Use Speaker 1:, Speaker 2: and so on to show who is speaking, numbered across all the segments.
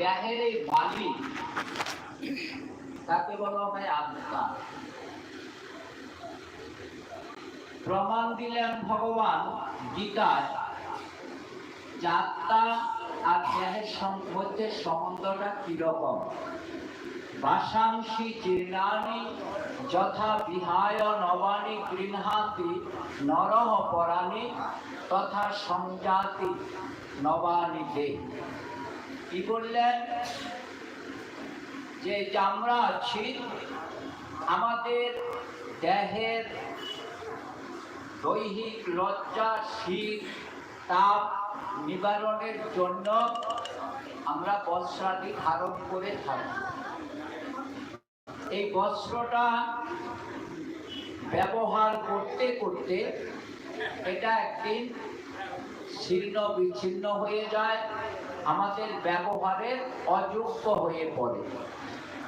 Speaker 1: দেহের এই মালিক তাকে বলা হয় আত্মা প্রমাণ দিলেন ভগবান গীতায় যে আত্মা আর দেহের মধ্যে সম্বন্ধটা কীরকম? বাসাংশি জীর্ণানি যথা বিহায় নবানি গৃহাতি নরহ পরাণি তথা সংজাতি নবানি দেহ কি বললেন যে আমরা আছি, আমাদের দেহের দৈহিক লজ্জা শীত তাপ নিবারণের জন্য আমরা বস্ত্রাদি ধারণ করে থাকি। এই বস্ত্রটা ব্যবহার করতে করতে এটা একদিন ছিন্ন বিচ্ছিন্ন হয়ে যায়। আমাদের ব্যবহারের অযোগ্য হয়ে পড়ে।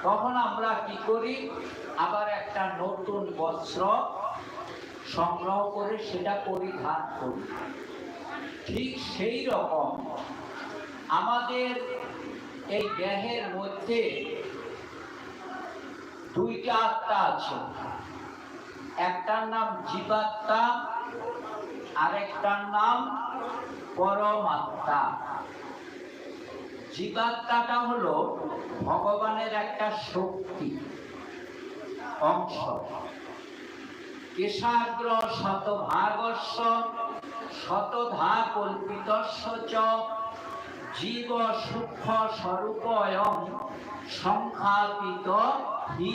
Speaker 1: তখন আমরা কি করি? আবার একটা নতুন বস্ত্র সংগ্রহ করে সেটা পরিধান করি। ঠিক সেই রকম আমাদের এই দেহের মধ্যে দুইটা আত্মা আছে। একটার নাম জীবাত্মা, আরেকটার নাম পরমাত্মা। জীবাত্মাটা হলো ভগবানের একটা শক্তি, অংশ। কেশাগ্র শতভাগস্য শতধা কল্পিতস্য চ জীব সূক্ষ্ম স্বরূপয়ং সংখ্যাতীত হি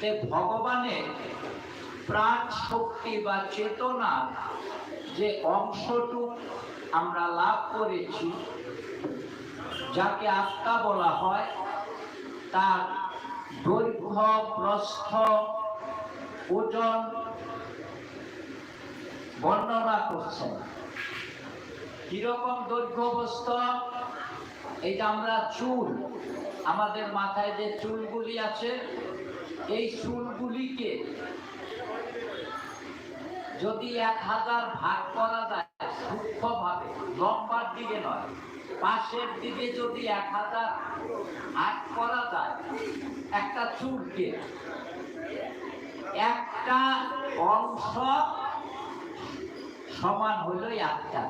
Speaker 1: তে ভগবানের প্রাণ শক্তি বা চেতনা যে অংশটুক আমরা লাভ করেছি যাকে আত্মা বলা হয়, তার দৈর্ঘ্য, প্রস্থ, ওজন বর্ণনা করছেন কীরকম দৈর্ঘ্য প্রস্থ এই যে আমরা চুল, আমাদের মাথায় যে চুলগুলি আছে, এই চুলগুলিকে যদি এক হাজার ভাগ করা যায় সূক্ষ্মভাবে, লম্বার দিকে নয়, পাশের দিকে যদি এক হাজার ভাগ করা যায়, একটা চুলকে। একটা অংশ সমান হলো একটা।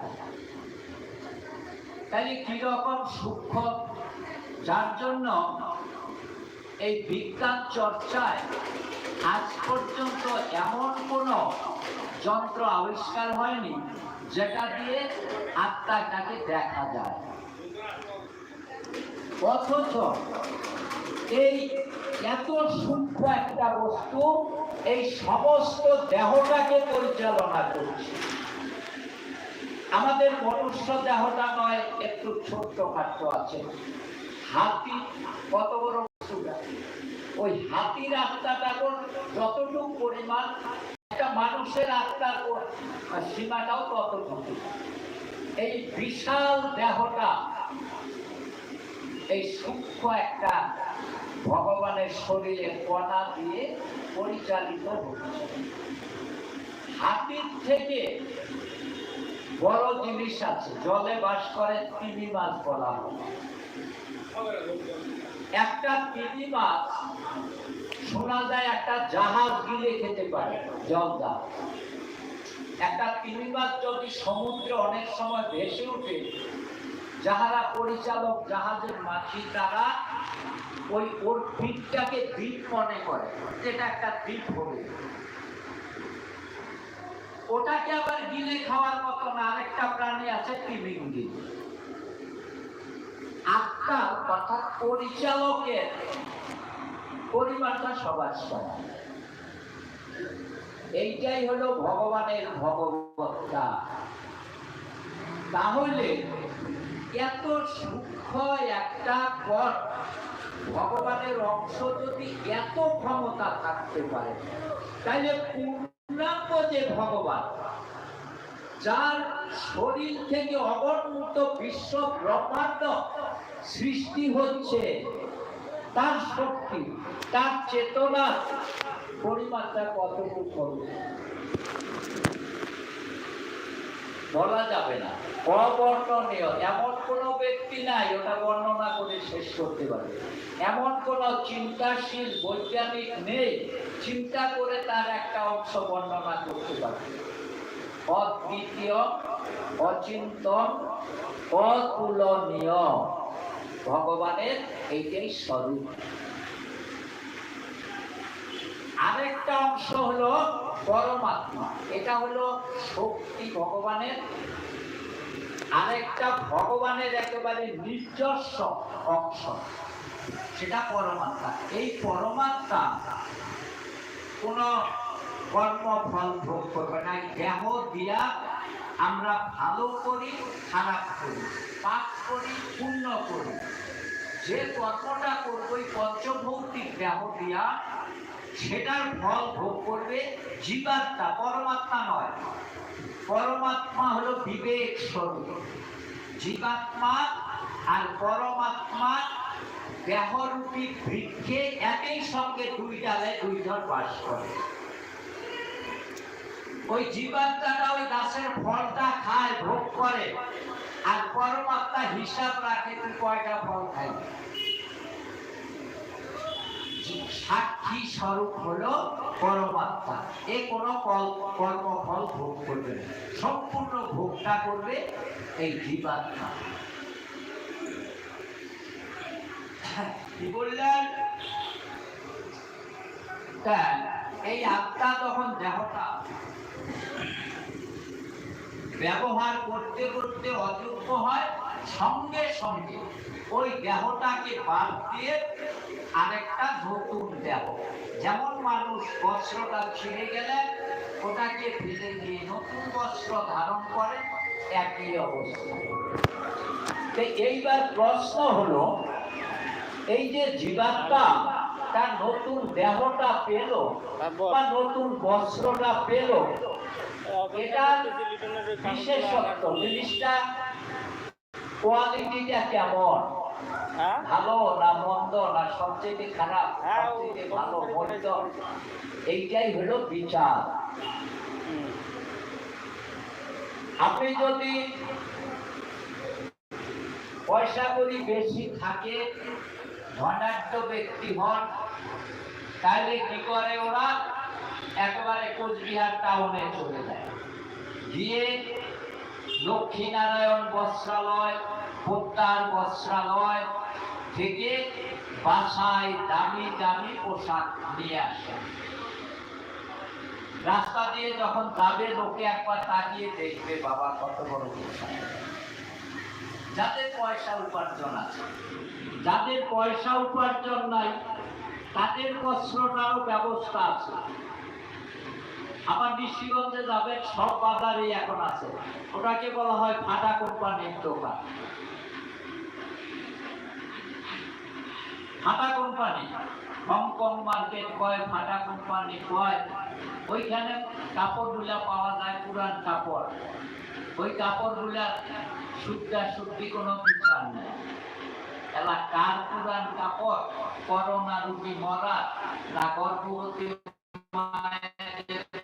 Speaker 1: তাহলে কীরকম সূক্ষ্ম? যার জন্য এই বিজ্ঞান চর্চায় আজ পর্যন্ত এমন কোন যন্ত্র আবিষ্কার হয়নি, যেটা দিয়ে আত্মাটাকে দেখা যায়। অথচ এই এত সূক্ষ্ম একটা বস্তু এই সমস্ত দেহটাকে পরিচালনা করছে। আমাদের মনুষ্য দেহটা নয়, একটু ছোট্ট খাট্ট আছে। হাতি, কত বড় ওই হাতির কোন যতটুকু পরিমাণ একটা মানুষের আত্মার সীমাটাও ততটুকু এই বিশাল দেহটা, এই সূক্ষ্ম একটা ভগবানের শরীরে কণা দিয়ে পরিচালিত হচ্ছে। হাতির থেকে বড় জিনিস আছে, জলে বাস করে তিমি মাছ বলা হয়। একটা তিমি মাছ, শোনা যায় একটা জাহাজ গিলে খেতে পারে জলদা একটা তিমি মাছ যদি সমুদ্রে অনেক সময় ভেসে উঠে যাহারা পরিচালক জাহাজের মাঝি, তারা ওই ওর দ্বীপটাকে দ্বীপ মনে করে। যেটা একটা দ্বীপ হবে। ওটাকে আবার গিলে খাওয়ার মতো না, আরেকটা প্রাণী আছে তিমিঙ্গি। আত্মা অর্থাৎ পরিচালকের পরিমাণটা সবার সমান। এইটাই হলো ভগবানের ভগবত্তা। তাহলে এত সূক্ষ্ম একটা পথ, ভগবানের অংশ যদি এত ক্ষমতা থাকতে পারে তাহলে ভগবান। যার শরীর থেকে অবর্ণিত বিশ্ব ব্রহ্মাণ্ড সৃষ্টি হচ্ছে, তার শক্তি, তার চেতনা পরিমাত্রা কতটুকু হবে বলা যাবে না। অবর্ণনীয়। এমন কোনো ব্যক্তি নাই, ওটা বর্ণনা করে শেষ করতে পারবে এমন কোনো চিন্তাশীল বৈজ্ঞানিক নেই, চিন্তা করে তার একটা অংশ বর্ণনা করতে পারবে অদ্বিতীয়, অচিন্তন, অতুলনীয়। ভগবানের এইটাই স্বরূপ। আরেকটা অংশ হলো পরমাত্মা। এটা হলো শক্তি ভগবানের। আরেকটা ভগবানের একেবারে নিজস্ব অংশ। সেটা পরমাত্মা। এই পরমাত্মা কোন কর্মফল ভোগ করবে না। দেহ দিয়া আমরা ভালো করি, খারাপ করি, পাপ করি, পুণ্য করি। যে কর্মটা করব পঞ্চভৌতিক দেহ দিয়া সেটার ফল ভোগ করবে, জীবাত্মা, পরমাত্মা নয়। পরমাত্মা হলো বিবেক স্বরূপ। জীবাত্মা আর পরমাত্মা দেহরূপী বৃক্ষে একই সঙ্গে দুই ডালে দুই ধর বাস করে। ওই জীবাত্মাটা ওই গাছের ফলটা খায়, ভোগ করে, আর পরমাত্মা হিসাব রাখে তুই কয়টা ফল খাইবি। সাক্ষী স্বরূপ হলো পরমাত্মা। এ কোনো কর্মফল ভোগ করবে না। সম্পূর্ণ ভোগটা করবে এই জীবাত্মা। হ্যাঁ, কি বললেন? তা এই আত্মা যখন দেহটা। ব্যবহার করতে করতে অযোগ্য হয়। সঙ্গে সঙ্গে ওই দেহটাকে বাদ দিয়ে আরেকটা নতুন দেহ। যেমন মানুষ বস্ত্রটা ছিঁড়ে গেলে ওটাকে ফেলে দিয়ে নতুন বস্ত্র ধারণ করে একই অবস্থা। তো এইবার প্রশ্ন হলো এই যে জীবাত্মা তার নতুন দেহটা পেল বা নতুন বস্ত্রটা পেল এটা বিশেষত্ব জিনিসটা কোয়ালিটিটা কেমন?
Speaker 2: হ্যাঁ?
Speaker 1: ভালো না মন্দ না সবচেয়ে খারাপ?
Speaker 2: হ্যাঁ,
Speaker 1: সবচেয়ে ভালো মন্দ? এইটাই হলো বিচার। আপনি যদি পয়সা করি বেশি থাকে ধনাঢ্য ব্যক্তি হন তাহলে কি করে ওরা? একেবারে কোচবিহার টাউনে চলে যায়। গিয়ে লক্ষ্মীনারায়ণ বস্ত্রালয় পোদ্দার বস্ত্রালয় থেকে বাসায় দামি দামি পোশাক নিয়ে আসে। রাস্তা দিয়ে যখন যাবে, লোকে একবার তাকিয়ে দেখবে, বাবা, কত বড় পোশাক। যাদের পয়সা উপার্জন আছে, যাদের পয়সা উপার্জন নাই, তাদের বস্ত্রটারও ব্যবস্থা আছে। আবার নিশিগঞ্জে যাবেন, সব বাজারেই এখন আছে। ওটাকে বলা হয় ফাটা কোম্পানির দোকান। ফাটা কোম্পানি হংকং মার্কেট কয়, ফাটা কোম্পানি কয়। ওইখানে কাপড়গুলা পাওয়া যায়, পুরান কাপড়। ওই কাপড়গুলা শুদ্ধা শুদ্ধি কোনো বিচার নেই এলা কার পুরান কাপড়? করোনা রুগী মরা না গর্ভবতী মায়ের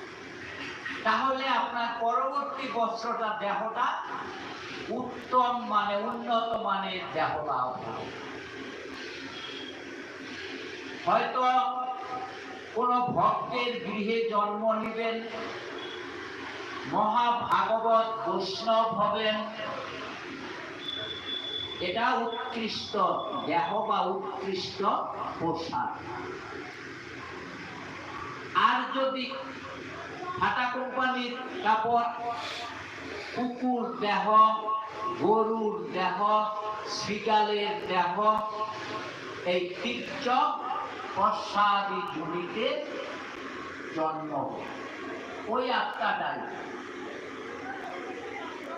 Speaker 1: তাহলে আপনার পরবর্তী বস্ত্রটা দেহটা উত্তম মানে উন্নত মানের দেহ হয়তো কোন ভক্তের গৃহে জন্ম নেবেন, মহাভাগবত বৈষ্ণব হবেন, এটা উৎকৃষ্ট দেহ বা উৎকৃষ্ট পোশাক। আর যদি ফাটা কোম্পানির কাপড় কুকুর দেহ গরুর দেহ শ্রীকালের দেহ, এই তীর্চ পশ্চাদি জমিতে জন্ম ওই আত্মাটাই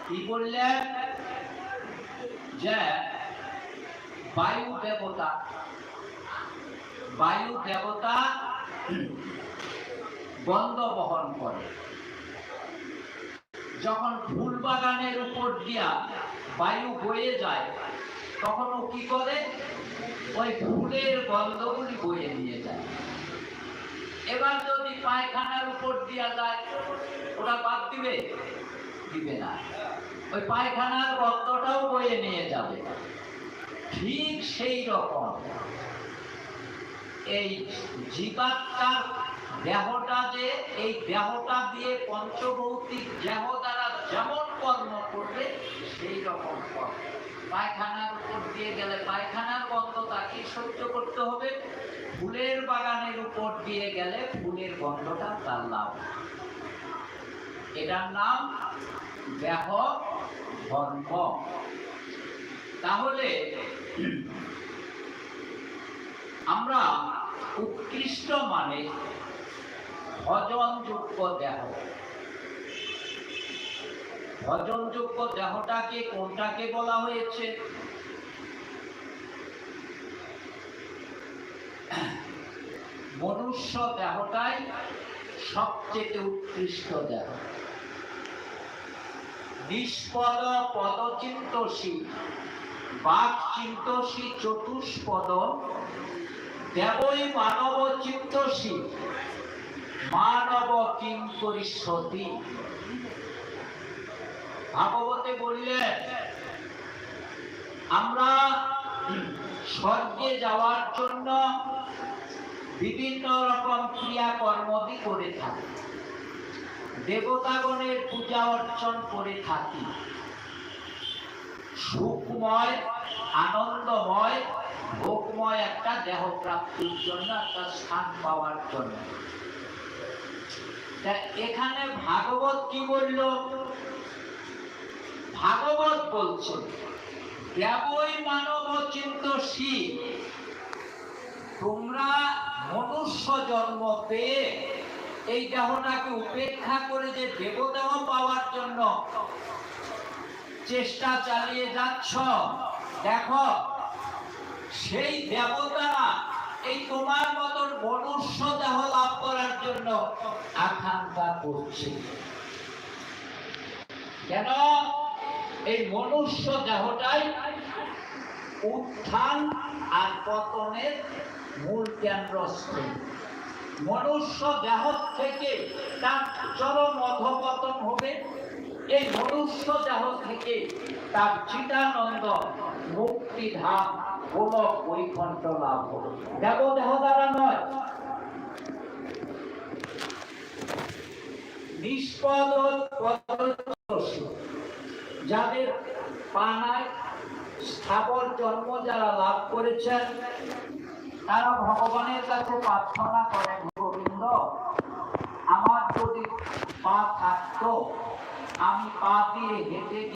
Speaker 1: কি বললেন যে বায়ু দেবতা বায়ু দেবতা গন্ধ বহন করে। যখন ফুল বাগানের উপর দিয়া বায়ু বয়ে যায়, তখন ও কি করে? ওই ফুলের গন্ধগুলি বয়ে নিয়ে যায়। এবার যদি পায়খানার উপর দিয়া যায়, ওটা বাদ দিবে? দিবে না। ওই পায়খানার গন্ধটাও বয়ে নিয়ে যাবে। ঠিক সেই রকম এই জীবাত্মার দেহটা যে এই দেহটা দিয়ে পঞ্চভৌতিক দেহ দ্বারা যেমন কর্ম করবে, সেই রকম কর্ম। পায়খানার উপর দিয়ে গেলে পায়খানার গন্ধ তাকে সহ্য করতে হবে। ফুলের বাগানের উপর দিয়ে গেলে ফুলের গন্ধটা তার লাভ। এটার নাম দেহ ধর্ম। তাহলে আমরা উৎকৃষ্ট মানে ভজনযোগ্য দেহ। ভজনযোগ্য দেহটাকে কোনটাকে বলা হয়েছে? মনুষ্য দেহটাই সবচেয়ে উৎকৃষ্ট দেহ। নিষ্পদ পদচিন্তসী বাক চিন্তসী চতুষ্পদ, দেবই মানব চিন্তসী মানব কিং করিষ্যতি ভাগবতে বললেন আমরা স্বর্গে যাওয়ার জন্য বিভিন্ন রকম ক্রিয়াকর্মদি করে থাকি। দেবতাগণের পূজা অর্চন করে থাকি। সুখময়, আনন্দময়, ভোগময় একটা দেহ প্রাপ্তির জন্য একটা স্থান পাওয়ার জন্য। এখানে ভাগবত কি বলল? ভাগবত বলছে দেবই মানব চিন্ত তোমরা মনুষ্য জন্ম পেয়ে এই দেহটাকে উপেক্ষা করে যে দেবদেহ পাওয়ার জন্য চেষ্টা চালিয়ে যাচ্ছ, দেখো, সেই দেবতারা এই তোমার মনুষ্য দেহ লাভ করার জন্য আকাঙ্ক্ষা করছে। কেন? এই মনুষ্য দেহটাই উত্থান আর পতনের মূল কেন্দ্রস্থল। মনুষ্য দেহ থেকে তার চরম অধপতন হবে। এই মনুষ্য দেহ থেকে তার চিতানন্দ মুক্তিধাম গোলক বৈকুণ্ঠ লাভ দেব দেহ দ্বারা নয়। নিষ্পদ যাদের পানায় স্থাবর জন্ম যারা লাভ করেছেন, তারা ভগবানের কাছে প্রার্থনা করেন, গোবিন্দ, আমার যদি পা থাকতো, আমি পা দিয়ে হেঁটে